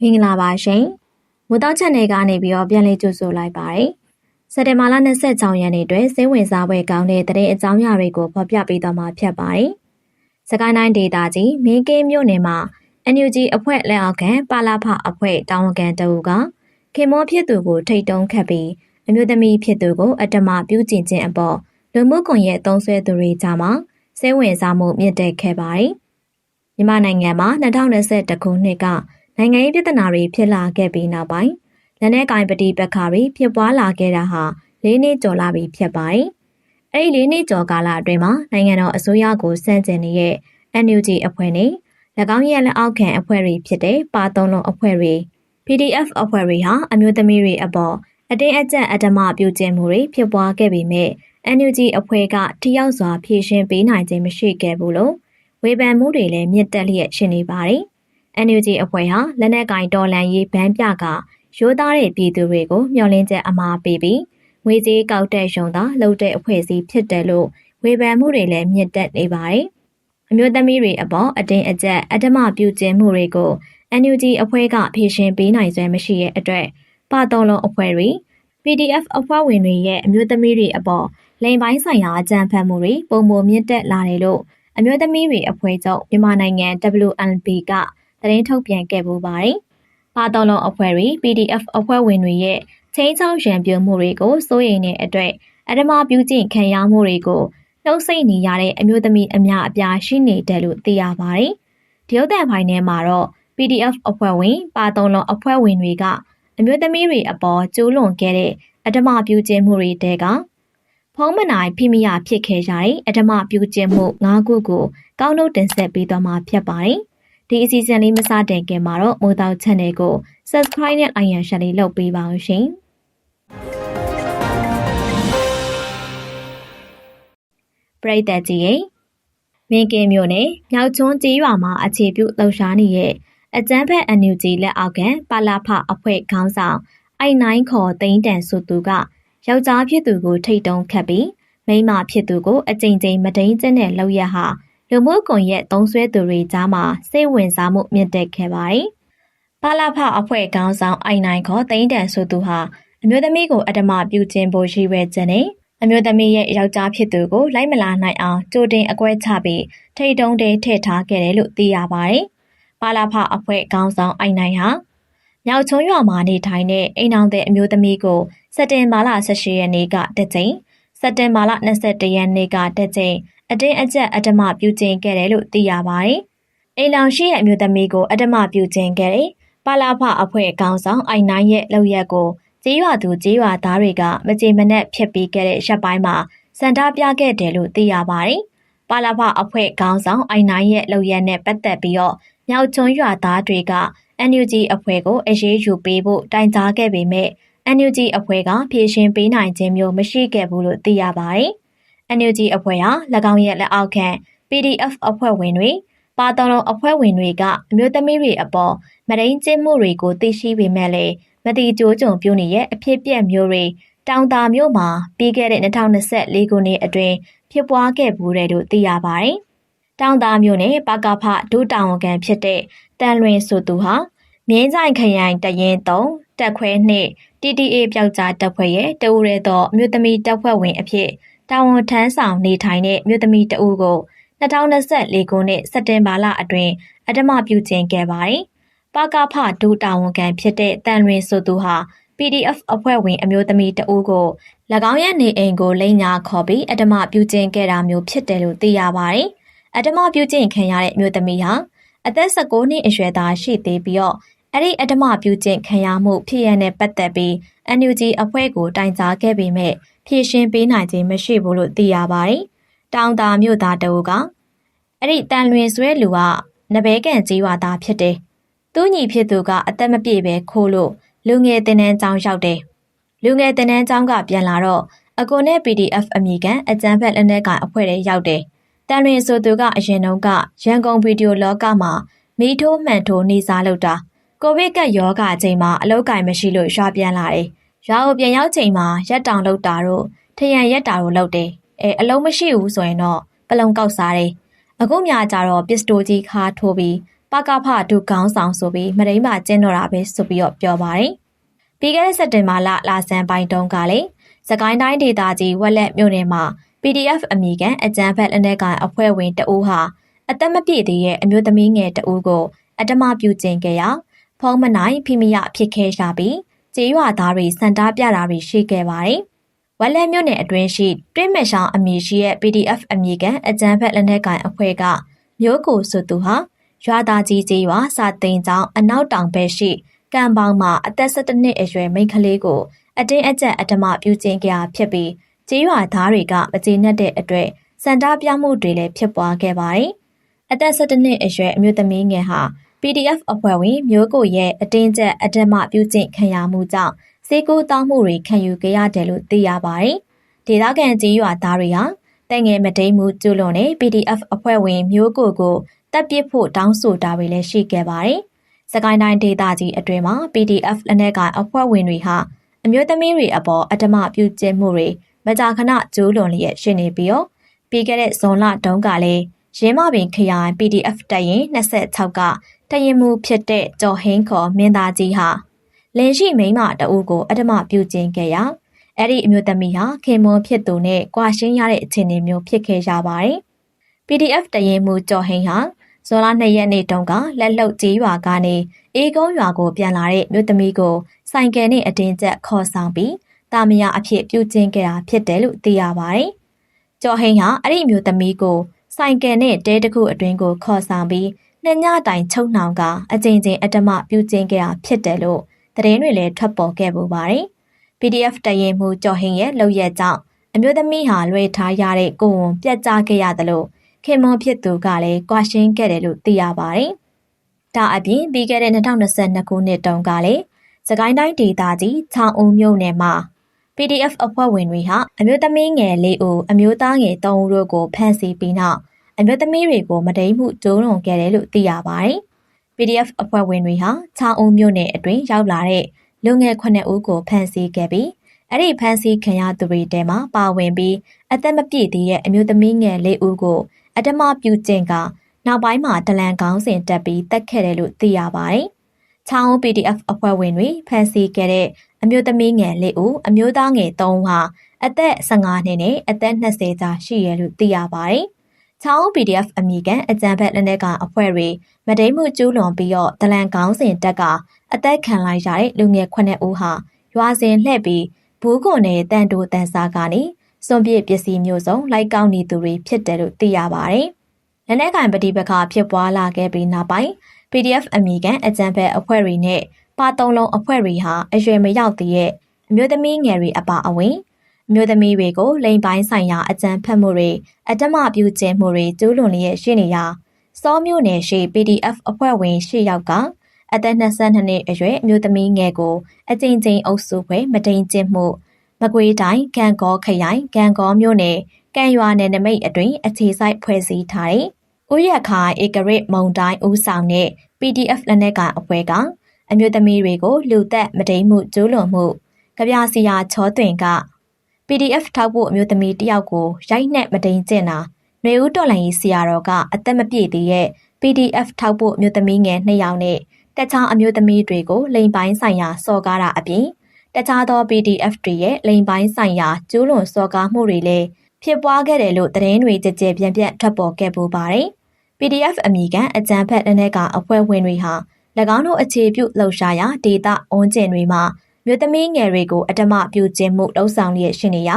မင်္ဂလာပါရှင်။မူတောက်ချက်နယ်ကနေပြီးတော့ပြန်လည်ကြိုဆိုလိုက်ပါတယ်။စက်တင်ဘာလ26ရက်နေ့တွင်စိတ်ဝင်စားပွဲကောင်းတဲ့တရင်အကြောင်းအရာတွေကိုဖော်ပြပေးသွားမှာဖြစ်ပါတယ်။စကိုင်းတိုင်းဒေသကြီးမင်းကင်းမြို့နယ်မှာ NUG အဖွဲ့လက်အောက်ခံပါလာဖအဖွဲ့တာဝန်ခံတအူကခင်မောဖြစ်သူကိုထိတ်တုံးခတ်ပြီးအမျိုးသမီးဖြစ်သူကိုအတ္တမပြုကျင့်ခြင်းအပေါ်လူမှုကွန်ရက်သုံးဆွဲသူတွေကြားမှာစိတ်ဝင်စားမှုမြင့်တက်ခဲ့ပါတယ်။မြန်မာနိုင်ငံမှာ2021ခုနှစ်က နိုင်ငံရေးပြဿနာတွေဖြစ်လာခဲ့ပြီးနောက်ပိုင်းလက်နက်ကင်ပတိပက္ခတွေဖြစ်ပွားလာခဲ့တာဟာ၄နှစ်ကျော်လာပြီဖြစ်ပါတယ်။အဲဒီ၄နှစ်ကျော်ကာလအတွင်းမှာနိုင်ငံတော်အစိုးရကိုစန့်ကျင်နေတဲ့ NUG အဖွဲ့နဲ့၎င်းရဲ့လက်အောက်ခံအဖွဲ့တွေဖြစ်တဲ့ပါသုံးလုံးအဖွဲ့တွေ PDF အဖွဲ့တွေဟာအမျိုးသမီးတွေအပေါ်အတင်းအကျပ်အဓမ္မပြုကျင့်မှုတွေဖြစ်ပွားခဲ့ပေမဲ့ NUG အဖွဲ့ကထိရောက်စွာဖြေရှင်းပေးနိုင်ခြင်းမရှိခဲ့ဘူးလို့ဝေဖန်မှုတွေလည်းမြင့်တက်လျက်ရှိနေပါတယ်။ NUG အဖွဲ့ဟာလက်နက်ကင်တော်လန်ရေးဗန်းပြကရိုးသားတဲ့ပြည်သူတွေကိုမျှော်လင့်ချက်အမှားပေးပြီးငွေကြေးကောက်တဲ့ရုံသာလုပ်တဲ့အဖွဲ့အစည်းဖြစ်တယ်လို့ဝေဖန်မှုတွေလည်းမြင့်တက်နေပါတယ်။အမျိုးသမီးတွေအပေါ်အတင်းအကျပ်အဓမ္မပြုကျင့်မှုတွေကို NUG အဖွဲ့ကဖြေရှင်းပေးနိုင်စွမ်းမရှိတဲ့အတွက်ပါတော်လုံးအဖွဲ့တွေ PDF အဖွဲ့ဝင်တွေရဲ့အမျိုးသမီးတွေအပေါ်လိန်ပိုင်းဆိုင်ရာအကြံဖတ်မှုတွေပုံမမြင့်တက်လာတယ်လို့အမျိုးသမီးတွေအဖွဲ့ချုပ်မြန်မာနိုင်ငံ WNB က သတင်းထုတ်ပြန်ခဲ့ပူပါတယ်။ပါတော်လုံးအဖွဲ့တွေ PDF အဖွဲ့ဝင်တွေရဲ့ချင်းချောင်းရံပြမှုတွေကိုစိုးရိမ်တဲ့အတွက်အဓမ္မပြုကျင့်ခံရမှုတွေကိုနှုတ်ဆက်နေရတဲ့အမျိုးသမီးအများအပြားရှိနေတယ်လို့သိရပါတယ်။ဒီဥဒ္ဒန်ဖိုင်ထဲမှာတော့ PDF အဖွဲ့ဝင်ပါတော်လုံးအဖွဲ့ဝင်တွေကအမျိုးသမီးတွေအပေါ်ကျူးလွန်ခဲ့တဲ့အဓမ္မပြုကျင့်မှုတွေတဲကဖုံးမနိုင်ဖိမိယဖြစ်ခဲ့ကြတဲ့အဓမ္မပြုကျင့်မှု၅ခုကိုကောက်နှုတ်တင်ဆက်ပေးသွားမှာဖြစ်ပါတယ်။ ဒီအစီအစဉ်လေးမစတင်ခင်မှာတော့မိုးတောက် channel ကို subscribe နဲ့ iron share လေးလုပ်ပေးပါအောင်ရှင်။ပရိသတ်ကြီးရေမင်းကင်းမြို့နယ်မြောက်ကျွန်းကြီးရွာမှာအခြေပြုလှုပ်ရှားနေတဲ့အကျန်းဖက်အန်ယူဂျီလက်အောက်ခံပါလာဖအဖွဲ့ခေါင်းဆောင်အိုင်နိုင်ခေါ်သိန်းတန်ဆိုသူကယောက်ျားဖြစ်သူကိုထိတ်တုံးခတ်ပြီးမိန်းမဖြစ်သူကိုအကြိမ်ကြိမ်မတိန်ကျင့်တဲ့လောက်ရဟာ လူမှုကွန်ရက်သုံးဆွဲသူတွေကြားမှာစိတ်ဝင်စားမှုမြင့်တက်ခဲ့ပါတယ်။ပါလာဖအဖွဲ့ခေါင်းဆောင်အိုင်နိုင်ခေါ်သိန်းတန်ဆိုသူဟာအမျိုးသမီးကိုအဓမ္မပြုကျင့်ဖို့ရည်ရွယ်ချက်နဲ့အမျိုးသမီးရဲ့ယောက်ျားဖြစ်သူကိုလိုက်မလာနိုင်အောင်ကြိုတင်အကွဲချပြီးထိတ်တုံးတဲထည့်ထားခဲ့တယ်လို့သိရပါတယ်။ပါလာဖအဖွဲ့ခေါင်းဆောင်အိုင်နိုင်ဟာမြောက်ချုံရွာမှာနေထိုင်တဲ့အိမ်အောင်တဲ့အမျိုးသမီးကိုစက်တင်ဘာလ18ရက်နေ့ကတက်ကြိမ်စက်တင်ဘာလ21ရက်နေ့ကတက်ကြိမ် အတင်းအကျပ်အဓမ္မပြုကျင့်ခဲ့တယ်လို့သိရပါတယ်။အိမ်လောင်ရှိရဲ့အမျိုးသမီးကိုအဓမ္မပြုကျင့်ခဲ့တယ်။ပါလာဖအဖွဲ့ခေါင်းဆောင်အိုင်နိုင်ရဲ့လောက်ရက်ကိုကြေးရွာသူကြေးရွာသားတွေကမကြေမနက်ဖြစ်ပြီးခဲ့တဲ့ရက်ပိုင်းမှာစန္ဒပြခဲ့တယ်လို့သိရပါတယ်။ပါလာဖအဖွဲ့ခေါင်းဆောင်အိုင်နိုင်ရဲ့လောက်ရက်နဲ့ပတ်သက်ပြီးတော့မြောက်ချုံရွာသားတွေက NUG အဖွဲ့ကိုအရေးယူပေးဖို့တိုင်ကြားခဲ့ပေမဲ့ NUG အဖွဲ့ကဖြေရှင်းပေးနိုင်ခြင်းမျိုးမရှိခဲ့ဘူးလို့သိရပါတယ်။ NUG အဖွဲ့ဟာ၎င်းရဲ့လက်အောက်ခံ PDF အဖွဲ့ဝင်တွေပါတော်လုံးအဖွဲ့ဝင်တွေကအမျိုးသမီးတွေအပေါ်မရင်းကျင်းမှုတွေကိုသိရှိပေမဲ့လည်းမတိကျိုးကြုံပြုနေရဲ့အဖြစ်ပြက်မျိုးတွေတောင်တာမြို့မှာပြီးခဲ့တဲ့2024ခုနှစ်အတွင်းဖြစ်ပွားခဲ့ဘူးတယ်လို့သိရပါတယ်။တောင်တာမြို့နယ်ပကဖဒုတာဝန်ခံဖြစ်တဲ့တန်လွင်ဆိုသူဟာမြင်းဆိုင်ခရိုင်တရင်3တက်ခွဲနှင့် TTA ပျောက်ကြားတပ်ဖွဲ့ရဲ့တအူရဲသောမြို့သမီးတပ်ဖွဲ့ဝင်အဖြစ် တာဝန်ထမ်းဆောင်နေထိုင်တဲ့မြို့သမီးတအူကို2024ခုနှစ်စက်တင်ဘာလအတွင်းအဓမ္မပြုကျင့်ခဲ့ပါတယ်။ပကဖဒုတာဝန်ခံဖြစ်တဲ့တန်လွင်ဆိုသူဟာ PDF အဖွဲ့ဝင်အမျိုးသမီးတအူးကို၎င်းရဲ့နေအိမ်ကိုလိန်ညာခေါ်ပြီးအဓမ္မပြုကျင့်ခဲ့တာမျိုးဖြစ်တယ်လို့သိရပါတယ်။အဓမ္မပြုကျင့်ခံရတဲ့အမျိုးသမီးဟာအသက်16နှစ်အရွယ်သားရှိသေးပြီးတော့အဲ့ဒီအဓမ္မပြုကျင့်ခံရမှုဖြစ်ရတဲ့ပတ်သက်ပြီး NUG အဖွဲ့ကိုတိုင်ကြားခဲ့ပေမဲ့ ဖြေရှင်းပေးနိုင်ခြင်းမရှိဘူးလို့သိရပါတယ်။တောင်တာမြို့သားတအူကအဲ့ဒီတန်လွင်ဆွဲလူကနဘဲကန်ကြီးဝါသားဖြစ်တယ်။သူ့ညီဖြစ်သူကအသက်မပြည့်ပဲခိုးလို့လူငယ်တင်တန်းကျောင်းရောက်တယ်။လူငယ်တင်တန်းကျောင်းကပြန်လာတော့အကိုနဲ့ PDF အမိကန်အကြမ်းဖက်လက်နက်ကိုင်အဖွဲ့တွေရောက်တယ်။တန်လွင်ဆိုသူကအရင်တုန်းကရန်ကုန်ဗီဒီယိုလောကမှာမီးထိုးမှန်ထိုးနေစားလုပ်တာကိုဗစ်ကရောဂါအချိန်မှာအလောက်ကင်မရှိလို့ရွာပြန်လာတယ်။ ရွာကိုပြန်ရောက်ချိန်မှာရက်တောင်လောက်တာတို့ထရန်ရက်တာတို့လုပ်တယ်။အဲအလုံးမရှိဘူးဆိုရင်တော့ပလုံကောက်စားတယ်။အခုမြာကြတော့ပစ္စတိုကြီးခါထိုးပြီးပကဖဒုကောင်းဆောင်ဆိုပြီးမရင်းမကျင်းတော့တာပဲဆိုပြီးတော့ပြောပါတယ်။ပြီးခဲ့တဲ့စက်တင်ဘာလလာဆန်ပိုင်းတုန်းကလေစကိုင်းတိုင်းဒေသကြီးဝက်လက်မြို့နယ်မှာ PDF အမည်ခံအကြမ်းဖက်လက်နက်ကိုင်အဖွဲ့ဝင်တအူးဟာအသက်မပြည့်သေးတဲ့အမျိုးသမီးငယ်တအူးကိုအတ္တမပြုကျင့်ခဲ့ရာဖုံးမနိုင်ဖိမရဖြစ်ခဲ့ရှာပြီး ကျေးရွာသားတွေစံတားပြတာတွေရှိခဲ့ပါတယ်။ဝက်လက်မြို့နယ်အတွင်းရှိတွင်းမဲ့ဆောင်အမည်ရှိတဲ့ PDF အမည်ခံအကြမ်းဖက်လက်နက်ကိုင်အဖွဲ့ကမျိုးကိုဆိုသူဟာရွာသားကြီးကျေးရွာစာသိန်းကျောင်းအနောက်တောင်ဘက်ရှိကံပေါင်းမှာအသက်17နှစ်အရွယ်မိန်းကလေးကိုအတင်းအကျပ်အတ္တမပြုကျင့်ခဲ့တာဖြစ်ပြီးကျေးရွာသားတွေကမကျေနပ်တဲ့အတွက်စန္ဒပြမှုတွေလည်းဖြစ်ပွားခဲ့ပါတယ်။အသက်17နှစ်အရွယ်အမျိုးသမီးငယ်ဟာ PDF အဖွဲ့ဝင်မျိုးကိုရဲ့အတင်းကျပ်အတ္တမပြုကျင့်ခံရမှုကြောင့်စေကူတောင်းမှုတွေခံယူခဲ့ရတယ်လို့သိရပါတယ်။ဒေသခံကျေးရွာသားတွေဟာတိုင်ငယ်မတိန်မှုကျူးလွန်တဲ့ PDF အဖွဲ့ဝင်မျိုးကိုကိုတပ်ပစ်ဖို့တောင်းဆိုတာတွေလည်းရှိခဲ့ပါတယ်။စကိုင်းတိုင်းဒေသကြီးအတွင်းမှာ PDF လက်နက်ကိုင်အဖွဲ့ဝင်တွေဟာအမျိုးသမီးတွေအပေါ်အတ္တမပြုကျင့်မှုတွေမကြာခဏကျူးလွန်လျက်ရှိနေပြီးတော့ပြီးခဲ့တဲ့ဇွန်လတုန်းကလည်းရင်းမပင်ခရိုင် PDF တပ်ရင်26က တရင်မှုဖြစ်တဲ့ကျော်ဟင်းခေါ်မင်းသားကြီးဟာလင်ရှိမိန်းမတအုပ်ကိုအတ္တမပြုကျင့်ခဲ့ရာအဲ့ဒီအမျိုးသမီးဟာခင်မွန်ဖြစ်သူနဲ့ကြွာရှင်းရတဲ့အခြေအနေမျိုးဖြစ်ခဲ့ကြပါတယ်။ PDF တရင်မှုကျော်ဟင်းဟာဇွန်လ2ရက်နေ့တုန်းကလက်လှုပ်ကြီးရွာကနေအေကုန်းရွာကိုပြန်လာတဲ့မြို့သမီးကိုဆိုင်ကယ်နဲ့အတင်းကျပ်ခေါ်ဆောင်ပြီးတာမယာအဖြစ်ပြုကျင့်ခဲ့တာဖြစ်တယ်လို့သိရပါတယ်။ကျော်ဟင်းဟာအဲ့ဒီမျိုးသမီးကိုဆိုင်ကယ်နဲ့တဲတစ်ခုအတွင်းကိုခေါ်ဆောင်ပြီး နှစ်ညတိုင်ချုံနှောင်ကအကြိမ်ကြိမ်အတ္တမပြုကျင့်ခဲ့တာဖြစ်တယ်လို့သတင်းတွေလည်းထွက်ပေါ်ခဲ့ပူပါတယ်။ PDF တရင်မှုကျော်ဟင်းရဲ့လောက်ရက်ကြောင့်အမျိုးသမီးဟာလွေထားရတဲ့ကိုယ်ဝန်ပြတ်ကျခဲ့ရတယ်လို့ခင်မွန်ဖြစ်သူကလည်းကြွာရှင်းခဲ့တယ်လို့သိရပါတယ်။ဒါအပြင်ပြီးခဲ့တဲ့2022ခုနှစ်တုန်းကလည်းစကိုင်းတိုင်းဒေသကြီးချောင်းဦးမြို့နယ်မှာ PDF အဖွဲ့ဝင်တွေဟာအမျိုးသမီးငယ်လေးဦးအမျိုးသားငယ်၃ဦးတို့ကိုဖမ်းဆီးပြီးနောက် အမျိုးသမီးတွေကိုမဒိန်မှုကျိုးလွန်ခဲ့တယ်လို့သိရပါတယ်။ PDF အဖွဲ့ဝင်တွေဟာချောင်းဦးမြို့နယ်အတွင်းရောက်လာတဲ့လူငယ်9ဦးကိုဖမ်းဆီးခဲ့ပြီးအဲ့ဒီဖမ်းဆီးခံရသူတွေထဲမှာပါဝင်ပြီးအသက်မပြည့်သေးတဲ့အမျိုးသမီးငယ်လေးဦးကိုအတ္တမပြုကျင့်ကနောက်ပိုင်းမှာဒလန်ကောင်းစဉ်တက်ပြီးတက်ခဲ့တယ်လို့သိရပါတယ်။ချောင်း PDF အဖွဲ့ဝင်တွေဖမ်းဆီးခဲ့တဲ့အမျိုးသမီးငယ်လေးဦးအမျိုးသားငယ်3ဦးဟာအသက်15နှစ်နဲ့အသက်20ကြားရှိရလို့သိရပါတယ်။ ချောင်း PDF အမိကန်အကြံဖက်လက်နက်ကောင်အဖွဲ့တွေမဒိမှုကျူးလွန်ပြီးတော့ဒလန်ကောင်းစဉ်တက်ကအသက်ခံလိုက်ရတဲ့လူငယ်9ဦးဟာရွာစဉ်လှည့်ပြီးဘူးကွန်နယ်တန်တိုတန်စာကနေစွန့်ပစ်ပစ္စည်းမျိုးစုံလိုက်ကောက်နေသူတွေဖြစ်တယ်လို့သိရပါတယ်။လက်နက်ကင်ပဋိပက္ခဖြစ်ပွားလာခဲ့ပြီးနောက်ပိုင်း PDF အမိကန်အကြံဖက်အဖွဲ့တွေနဲ့ပါတုံးလုံးအဖွဲ့တွေဟာအရွယ်မရောက်သေးတဲ့အမျိုးသမီးငယ်တွေအပါအဝင်အ မျိုးသမီးတွေကိုလိန်ပိုင်းဆိုင်ရာအကြံဖက်မှုတွေအတ္တမပြုခြင်းမှုတွေကျူးလွန်လျက်ရှိနေရာစောမျိုးနယ်ရှိ PDF အဖွဲ့ဝင်၈ယောက်ကအသက်22နှစ်အရွယ်အမျိုးသမီးငယ်ကိုအကြိမ်ကြိမ်အုပ်စုဖွဲ့မတိန်ကျင့်မှုမကွေးတိုင်းကံကောခရိုင်ကံကောမြို့နယ်ကံရွာနယ်နမိတ်အတွင်အခြေစိုက်ဖွဲ့စည်းထားတဲ့ဥယျာခိုင်ဧကရစ်မုံတိုင်းဦးဆောင်တဲ့ PDF လက်နက်ကန်အဖွဲ့ကအမျိုးသမီးတွေကိုလူသက်မတိန်မှုကျူးလွန်မှုကြပြစီယာချောတွင်က PDF ထောက်ဖို့အမျိုးသမီးတယောက်ကိုရိုက်နှက်မတိန်ကျင့်တာຫນွေဦးတော်လိုင်းကြီးစီယာတော်ကအသက်မပြည့်သေးတဲ့ PDF ထောက်ဖို့အမျိုးသမီးငယ်2ယောက်နဲ့တခြားအမျိုးသမီးတွေကိုလိန်ပိုင်းဆိုင်ရာစော်ကားတာအပြင်တခြားသော PDF တွေရဲ့လိန်ပိုင်းဆိုင်ရာကျူးလွန်စော်ကားမှုတွေလည်းဖြစ်ပွားခဲ့တယ်လို့သတင်းတွေကြကြပြန့်ပြန့်ထွက်ပေါ်ခဲ့ပူပါတယ်။ PDF အမိကန်အကြံဖက်လက်နက်ကအဖွဲ့ဝင်တွေဟာ၎င်းတို့အခြေပြုလှုပ်ရှားရာဒေတာအွန်ကျင်တွေမှာ မြို့သမီးငယ်တွေကိုအတ္တမပြုခြင်းမှုလှုံ့ဆော်လျက်ရှိနေရာ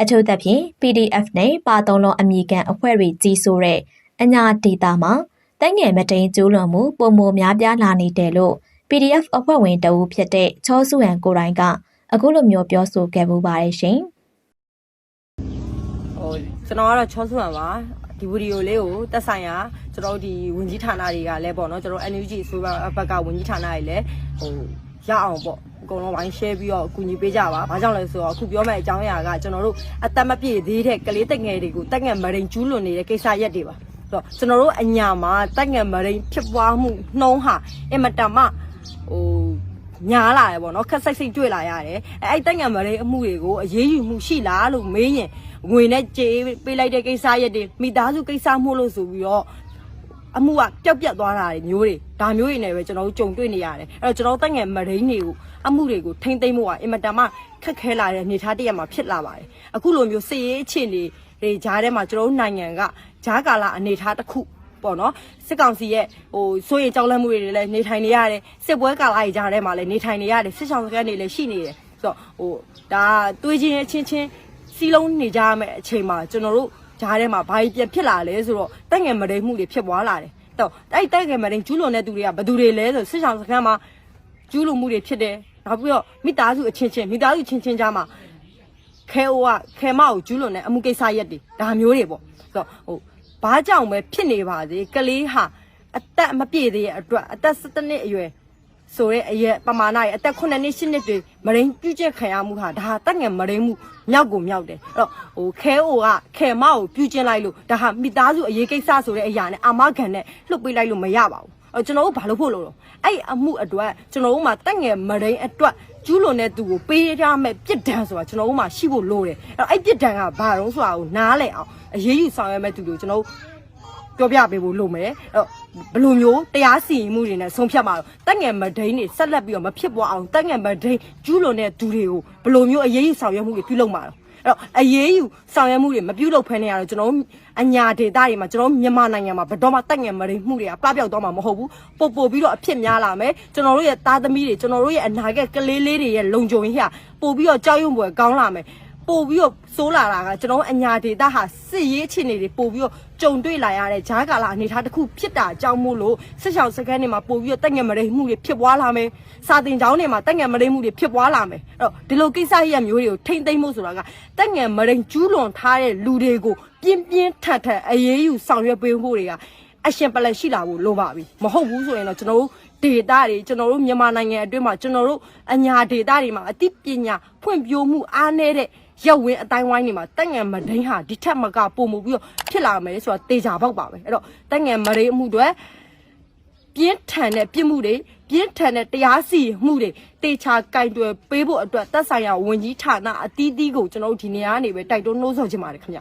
အထူးသဖြင့် PDF နဲ့ပါတုံးလုံးအမိကန်အဖွဲ့တွေကြီးဆိုတဲ့အညာဒေတာမှာတိုက်ငယ်မတိန်ကျိုးလွန်မှုပုံမများပြားလာနေတယ်လို့ PDF အဖွဲ့ဝင်တဦးဖြစ်တဲ့ချောစုဟန်ကိုတိုင်းကအခုလိုမျိုးပြောဆိုခဲ့ပူပါတယ်ရှင်။ဟိုကျွန်တော်ကတော့ချောဆူဟန်ပါဒီဗီဒီယိုလေးကိုတက်ဆိုင်ရာကျွန်တော်တို့ဒီဝင်ကြီးဌာနတွေကလည်းပေါ့နော်ကျွန်တော် NUG ဆိုပါဘက်ကဝင်ကြီးဌာနတွေလည်းဟိုရအောင်ပေါ့အ ကုန်လုံးဝိုင်း share ပြီးတော့အကူအညီပေးကြပါ။ဘာကြောင့်လဲဆိုတော့အခုပြောမယ့်အကြောင်းအရာကကျွန်တော်တို့အသက်မပြည့်သေးတဲ့ကလေးတက်ငယ်တွေကိုတက်ငယ်မရိန်ကျူးလွန်နေတဲ့ကိစ္စရက်တွေပါ။ဆိုတော့ကျွန်တော်တို့အညာမှာတက်ငယ်မရိန်ဖြစ်ပွားမှုနှုံးဟာအင်မတန်မှဟိုညားလာတယ်ပေါ့နော်ခက်စိတ်စိတ်တွေ့လာရတယ်အဲအဲ့တက်ငံမရိအမှုတွေကိုအရေးယူမှုရှိလားလို့မေးရင်ငွေနဲ့ကြေးပေးလိုက်တဲ့ကိစ္စရက်တွေမိသားစုကိစ္စမှုလို့ဆိုပြီးတော့ အမှုကပျောက်ပြတ်သွားတာတွေမျိုးတွေဒါမျိုးတွေနဲ့ပဲကျွန်တော်တို့ကြုံတွေ့နေရတယ်အဲ့တော့ကျွန်တော်တို့တက်ငယ်မရင်းတွေကိုအမှုတွေကိုထိမ့်သိမ့်ဖို့ကအင်မတန်မှခက်ခဲလာတဲ့အနေအထားတစ်ရက်မှာဖြစ်လာပါတယ်အခုလိုမျိုးစစ်ရေးအခြေအနေတွေဂျားထဲမှာကျွန်တော်တို့နိုင်ငံကဂျားကာလာအနေအထားတစ်ခုပေါ့နော်စစ်ကောင်စီရဲ့ဟိုစိုးရင်ကြောက်လန့်မှုတွေလည်းနေထိုင်နေရတယ်စစ်ပွဲကာလာကြီးကြားထဲမှာလည်းနေထိုင်နေရတယ်စစ်ဆောင်စကန်တွေလည်းရှိနေတယ်ဆိုတော့ဟိုဒါတွေးချင်းအချင်းချင်းစီးလုံးနေကြရမယ့်အချိန်မှာကျွန်တော်တို့ ဂျားထဲမှာဘာကြီးပြန်ဖြစ်လာလဲဆိုတော့တက်ငယ်မရိမှုတွေဖြစ်ပွားလာတယ်တော့အဲ့တက်ငယ်မရိကျူးလွန်တဲ့သူတွေကဘယ်သူတွေလဲဆိုစစ်ဆောင်စကန်မှာကျူးလွန်မှုတွေဖြစ်တယ်နောက်ပြီးတော့မိသားစုအချင်းချင်းမိသားစုချင်းချင်းကြားမှာခဲအိုကခဲမကိုကျူးလွန်တဲ့အမှုကိစ္စရက်တွေဒါမျိုးတွေပေါ့ဆိုတော့ဟိုဘာကြောင့်ပဲဖြစ်နေပါစေကလေးဟာအသက်မပြည့်သေးတဲ့အတွက်အသက်17နှစ်အရွယ် ဆိုတဲ့အရွယ်ပမာဏရဲ့အသက်9နှစ်10နှစ်တွေမရင်းပြုကျက်ခံရမှုဟာဒါဟာတက်ငယ်မရင်းမှုမြောက်ကိုမြောက်တယ်အဲ့တော့ဟိုခဲအိုကခဲမကိုပြုကျင်လိုက်လို့ဒါဟာမိသားစုအရေးကိစ္စဆိုတဲ့အရာနဲ့အာမခံနဲ့လှုပ်ပေးလိုက်လို့မရပါဘူးအဲ့ကျွန်တော်တို့ဘာလို့ဖို့လို့တော့အဲ့အမှုအတွက်ကျွန်တော်တို့မှာတက်ငယ်မရင်းအတွက်ကျူးလွန်တဲ့သူကိုပေးရမယ့်ပြစ်ဒဏ်ဆိုတာကျွန်တော်တို့မှာရှိဖို့လိုတယ်အဲ့တော့အဲ့ပြစ်ဒဏ်ကဘာတော့ဆိုတာကိုနားလည်အောင်အရေးယူဆောင်ရွက်မဲ့သူတွေကိုကျွန်တော်တို့ပြောပြပေးဖို့လုပ်မယ်အဲ့တော့ ဘယ်လိုမျိုးတရားစီရင်မှုတွေနဲ့ဆုံးဖြတ်မှာတော့တက်ငယ်မဒိန်းတွေဆက်လက်ပြီးတော့မဖြစ်ပွားအောင်တက်ငယ်မဒိန်းကျူးလွန်တဲ့သူတွေကိုဘယ်လိုမျိုးအရေးယူဆောင်ရွက်မှုတွေပြုလုပ်မှာတော့အဲ့တော့အရေးယူဆောင်ရွက်မှုတွေမပြုလုပ်ဖဲနေရတော့ကျွန်တော်တို့အညာဒေတာတွေမှာကျွန်တော်တို့မြန်မာနိုင်ငံမှာဘယ်တော့မှတက်ငယ်မဒိန်းမှုတွေကပပျောက်တော့မှာမဟုတ်ဘူးပို့ပို့ပြီးတော့အဖြစ်များလာမယ်ကျွန်တော်တို့ရဲ့သားသမီးတွေကျွန်တော်တို့ရဲ့အနာဂတ်ကလေးလေးတွေရဲ့လုံခြုံရေးဟာပို့ပြီးတော့ကြောက်ရွံ့ပွဲကောင်းလာမယ် ပို့ပြီးတော့စိုးလာတာကကျွန်တော်တို့အညာဒေတာဟာစစ်ရေးအခြေအနေတွေပို့ပြီးတော့ကြုံတွေ့လာရတဲ့ဂျားကာလာအနေအထားတစ်ခုဖြစ်တာအကြောင်းမို့လို့စစ်ဆောင်စကန်တွေမှာပို့ပြီးတော့တက်ငယ်မရိမှုတွေဖြစ်ပွားလာမယ်စာတင်ကျောင်းတွေမှာတက်ငယ်မရိမှုတွေဖြစ်ပွားလာမယ်အဲ့တော့ဒီလိုကိစ္စရပ်မျိုးတွေကိုထိမ့်သိမ့်ဖို့ဆိုတာကတက်ငယ်မရိကျူးလွန်ထားတဲ့လူတွေကိုပြင်းပြင်းထန်ထန်အရေးယူဆောင်ရွက်ပေးဖို့တွေကအရှင်ပလက်ရှိလာဖို့လိုပါပြီမဟုတ်ဘူးဆိုရင်တော့ကျွန်တော်တို့ဒေတာတွေကျွန်တော်တို့မြန်မာနိုင်ငံအတွင်းမှာကျွန်တော်တို့အညာဒေတာတွေမှာအသိပညာဖွံ့ဖြိုးမှုအားနည်းတဲ့ ရောက်ဝင်အတိုင်းဝိုင်းတွေမှာတက်ငယ်မဒိန်းဟာဒီထက်မကပုံမှုပြီးတော့ဖြစ်လာမယ်ဆိုတာတေချာပေါက်ပါပဲအဲ့တော့တက်ငယ်မဒိန်းအမှုတွေပြင်းထန်တဲ့ပြစ်မှုတွေပြင်းထန်တဲ့တရားစီရင်မှုတွေတေချာကင်တွယ်ပေးဖို့အတွက်သက်ဆိုင်ရာဝန်ကြီးဌာနအသီးသီးကိုကျွန်တော်တို့ဒီနေရာကနေပဲတိုက်တွန်းနှိုးဆော်ချင်ပါတယ်ခင်ဗျ